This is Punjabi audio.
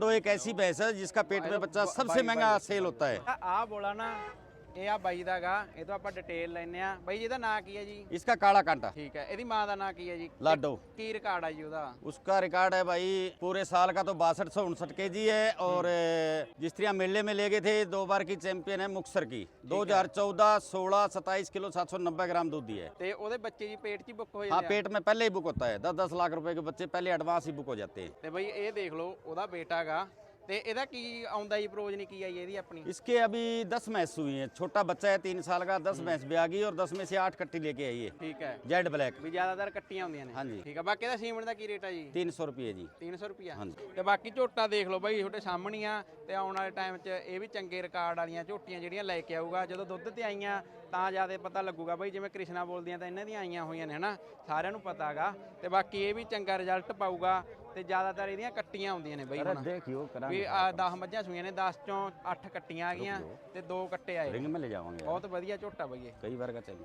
दो एक ऐसी भैंस है जिसका पेट में बच्चा सबसे महंगा सेल होता है आ बोला ना ਇਹ ਆ ਬਾਈ ਦਾਗਾ ਇਹ ਤੋਂ ਆਪਾਂ ਡਿਟੇਲ ਲੈਨੇ ਆ ਬਾਈ ਜੀ ਇਹਦਾ ਨਾਂ ਕੀ ਹੈ ਜੀ इसका काला कांटा ਠੀਕ ਹੈ ਇਹਦੀ ਮਾਂ ਦਾ ਨਾਂ ਕੀ ਹੈ ਜੀ लाडो ਕੀ ਰਿਕਾਰਡ ਆ ਜੀ ਉਹਦਾ उसका रिकॉर्ड है भाई पूरे साल का तो बासठ सौ उनसठ के जी है और अ, जिस तरह मेले में ले गए थे दो बार की चैंपियन है मुक्सर की 2014 16 27 किलो 790 ग्राम दूध दी है ਤੇ ਉਹਦੇ ਬੱਚੇ ਜੀ ਪੇਟ 'ਚ ਹੀ ਬੁੱਕ ਹੋ हाँ ਜਾਂਦੇ ਆ पेट में पहले ही बुक होता है दस दस लाख रुपए के बच्चे पहले एडवांस ही बुक हो जाते हैं ਤੇ ਬਈ ਇਹ ਦੇਖ ਲਓ ਉਹਦਾ ਬੇਟਾ ਗਾ ਤੇ ਇਹਦਾ ਕੀ ਆਉਂਦਾ ਜੀ ਪ੍ਰੋਜਨੀ ਕੀ ਆਈ ਇਹਦੀ ਆਪਣੀ इसके अभी दस भैंस हुई हैं छोटा बच्चा है तीन साल का दस भैंस भी आ गई और दस में से आठ कट्टी लेके आई है ਠੀਕ ਹੈ जेड ब्लैक ਵੀ ਜ਼ਿਆਦਾਤਰ ਕੱਟੀਆਂ ਹੁੰਦੀਆਂ ਨੇ ਹਾਂਜੀ। ਠੀਕ ਹੈ ਬਾਕੀ ਦਾ ਸੀਮਨ ਦਾ ਕੀ ਰੇਟ ਆ ਜੀ तीन सौ रुपये जी 300 ਰੁਪਿਆ ਹਾਂਜੀ। ਤੇ ਬਾਕੀ ਝੋਟਾ ਦੇਖ ਲਓ ਬਾਈ ਤੁਹਾਡੇ ਸਾਹਮਣੇ ਹੀ ਆ ਤੇ ਆਉਣ ਵਾਲੇ ਟਾਈਮ 'ਚ ਇਹ ਵੀ ਚੰਗੇ ਰਿਕਾਰਡ ਵਾਲੀਆਂ ਝੋਟੀਆਂ ਜਿਹੜੀਆਂ ਲੈ ਕੇ ਆਊਗਾ ਜਦੋਂ ਦੁੱਧ ਤੇ ਆਈਆਂ ਤਾਂ ਜਿਆਦਾ ਪਤਾ ਲੱਗੂਗਾ ਬਾਈ ਜਿਵੇਂ ਕ੍ਰਿਸ਼ਨਾ ਬੋਲਦੀਆਂ ਤਾਂ ਇਹਨਾਂ ਦੀਆਂ ਆਈਆਂ ਹੋਈਆਂ ਨੇ ਹਨਾ ਸਾਰਿਆਂ ਨੂੰ ਪਤਾ ਹੈਗਾ ਤੇ ਬਾਕੀ ਇਹ ਵੀ ਚੰਗਾ ਰਿਜ਼ਲਟ ਪਾਊਗਾ ਤੇ ਜ਼ਿਆਦਾਤਰ ਇਹਦੀਆਂ ਕੱਟੀਆਂ ਆਉਂਦੀਆਂ ਨੇ ਬਈ ਹੁਣ। ਦੇਖਿਓ ਕਰਾਂਗੇ ਵੀ 10 ਮੱਝਾਂ ਸੂਈਆਂ ਨੇ 10 ਚੋਂ 8 ਕੱਟੀਆਂ ਆ ਗਈਆਂ ਤੇ ਦੋ ਕੱਟੇ ਆਏ। ਰਿੰਗ ਮੇ ਜਾਵਾਂਗੇ ਬਹੁਤ ਵਧੀਆ ਝੋਟਾ ਬਈਏ ਕਈ ਵਾਰ ਕਾ ਚੱਲ